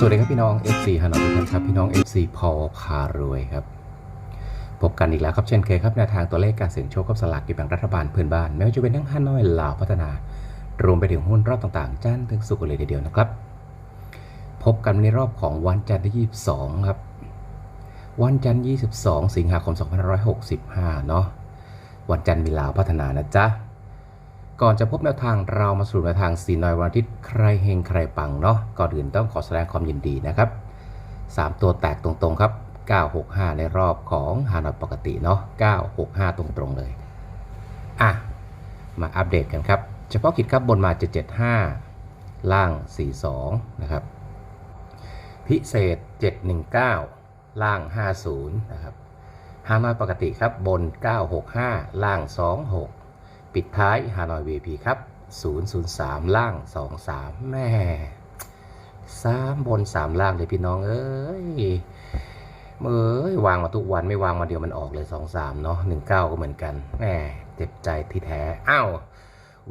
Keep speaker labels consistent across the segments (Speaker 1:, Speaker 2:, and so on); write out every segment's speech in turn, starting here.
Speaker 1: สวัสดีครับพี่น้อง FC ฮานอยทุกท่านครับพี่น้อง FC พอพารวยครับ พบกันอีกแล้วครับเช่นเคยครับแนวทางตัวเลขการเสี่ยงโชคกับสลากกินแบ่งรัฐบาลเพื่อนบ้านไม่ว่าจะเป็นทั้งฮานอยลาวพัฒนา รวมไปถึงหุ้นรอบต่างๆจันทร์ถึงสุกเลยทีเดียวนะครับ พบกันในรอบของวันจันทร์ที่22 ครับ วันจันทร์ 22 สิงหาคม 2565 เนาะวันจันทร์มีลาวพัฒนานะจ๊ะ ก่อนจะพบแนวทางเรามาสรุปแนวทางสีนอยวันอาทิตย์ใครเฮงใครปังเนาะก่อนอื่นต้องขอแสดงความยินดีนะครับ 3 ตัวแตกตรงๆครับ 965 ในรอบของฮานอยปกติเนาะ965 ตรงๆเลยอะมาอัปเดตกันครับ เฉพาะกิจครับบนมา 775 ล่าง 42 นะครับ พิเศษ 719 ล่าง 50 นะครับฮานอยปกติครับบน 965 ล่าง 26 ปิดท้ายฮานอย VP ครับ 003 ล่าง 23 แม่สามบน3ล่างเลยพี่น้องเอ้ยเมื่ยวางมาทุกวันไม่วางมาเดียวมันออกเลย23เนาะ19ก็เหมือนกันแม่เจ็บใจที่แท้อ้าว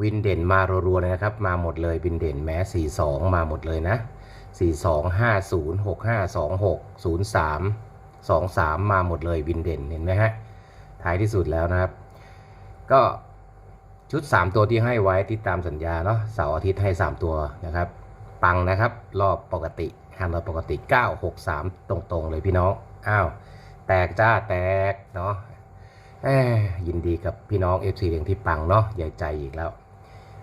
Speaker 1: วินเด่นมารัวๆเลยนะครับ มาหมดเลยวินเด่นแม้42มาหมดเลยนะ42 50 65 26 03 23มาหมดเลยวินเด่นเห็นไหมฮะท้ายที่สุดแล้วนะครับ ก็ ชุด 3 ตัวที่ให้ไว้ที่ตามสัญญาเนาะเสาร์อาทิตย์ให้ 3 ตัวนะครับปังนะครับ รอบปกติห้ามรอบปกติ 963 ตรงๆเลยพี่น้องอ้าวแตกจ้าแตกเนาะแหมยินดีกับพี่น้อง FC เลียงที่ปังเนาะใหญ่ใจอีกแล้ว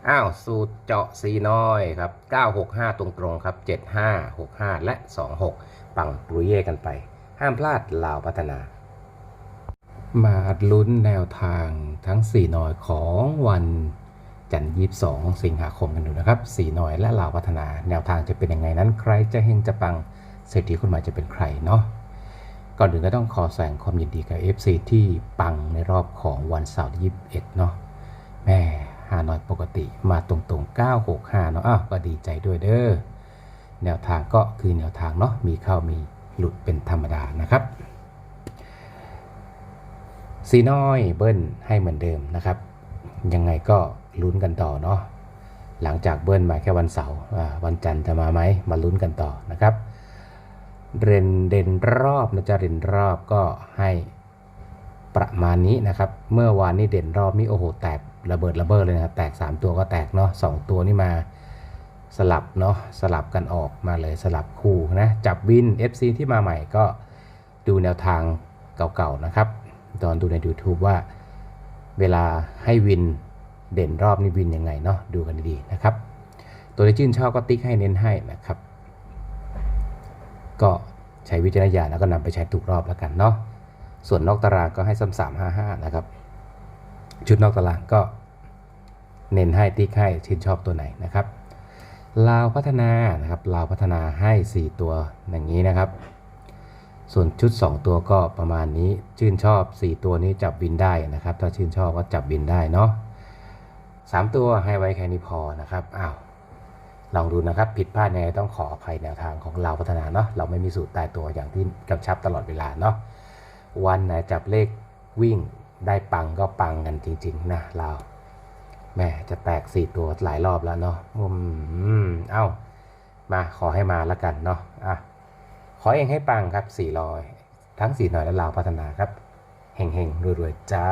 Speaker 1: อ้าวสูตรเจาะซีน้อยครับ 965 ตรงๆครับ 75 65 และ 26 ปังปรุยเย่กันไป ห้ามพลาดลาวพัฒนา มาลุ้นแนวทางทั้ง 4 หน่อยของวันจันทร์22สิงหาคมกันดูนะครับ 4 หน่อยและลาวพัฒนาแนวทางจะเป็นยังไงนั้น ใครจะเฮงจะปังเศรษฐีคนใหม่จะเป็นใครเนาะก่อนอื่นก็ต้องขอแสงความยินดีกับ FC ที่ปังในรอบของวันเสาร์ที่21 เนาะแม่ฮานอยปกติมาตรงๆ 965 เนาะอ้าวก็ดีใจด้วยเด้อแนวทางก็คือแนวทางเนาะมีเข้ามีหลุดเป็นธรรมดานะครับ สีน้อยเบิ้ลให้เหมือนเดิมนะครับ ยังไงก็ลุ้นกันต่อเนาะหลังจากเบิ้ลมาแค่วันเสาร์วันจันทร์จะมาไหมมาลุ้นกันต่อนะครับ เรนเด่นรอบนะจะเด่นรอบก็ให้ประมาณนี้นะครับ เมื่อวานนี้เด่นรอบนี้โอ้โหแตกระเบิดระเบ้อเลยนะครับแตก 3 ตัวก็แตกเนาะสตัวนี่มาสลับเนาะสลับกันออกมาเลยสลับคู่นะจับวิน FC ที่มาใหม่ก็ดูแนวทางเก่าๆนะครับ ตอนดูใน YouTube ว่า เวลาให้วินเด่นรอบนี้วินยังไงเนาะดูกันดีๆนะครับ ตัวที่ชื่นชอบก็ติ๊กให้เน้นให้นะครับ ก็ใช้วิจารณญาณแล้วก็นำไปใช้ถูกรอบแล้วกันเนาะส่วนนอกตารางก็ให้ซ้ำสามห้าห้านะครับ ชุดนอกตารางก็เน้นให้ติ๊กให้ชื่นชอบตัวไหนนะครับลาวพัฒนานะครับลาวพัฒนาให้ 4 ตัวอย่างนี้นะครับ ส่วนชุด 2 ตัวก็ประมาณนี้ชื่นชอบ 4 ตัวนี้จับวินได้นะครับ ถ้าชื่นชอบก็จับวินได้เนาะ3ตัวให้ไว้แค่นี้พอนะครับอ้าวลองดูนะครับ ผิดพลาดยังไงต้องขออภัยแนวทางของเราพัฒนาเนาะเราไม่มีสูตรตายตัวอย่างที่กำชับตลอดเวลาเนาะวันไหนจับเลขวิ่งได้ปังก็ปังกันจริง ๆ นะเราแม่จะแตก4ตัวหลายรอบแล้วเนาะอืมเอ้ามาขอให้มาแล้วกันเนาะอะ ขอเองให้ปังครับ400ทั้ง4หน่อยและลาวพัฒนาครับเฮงๆรวยๆจ้า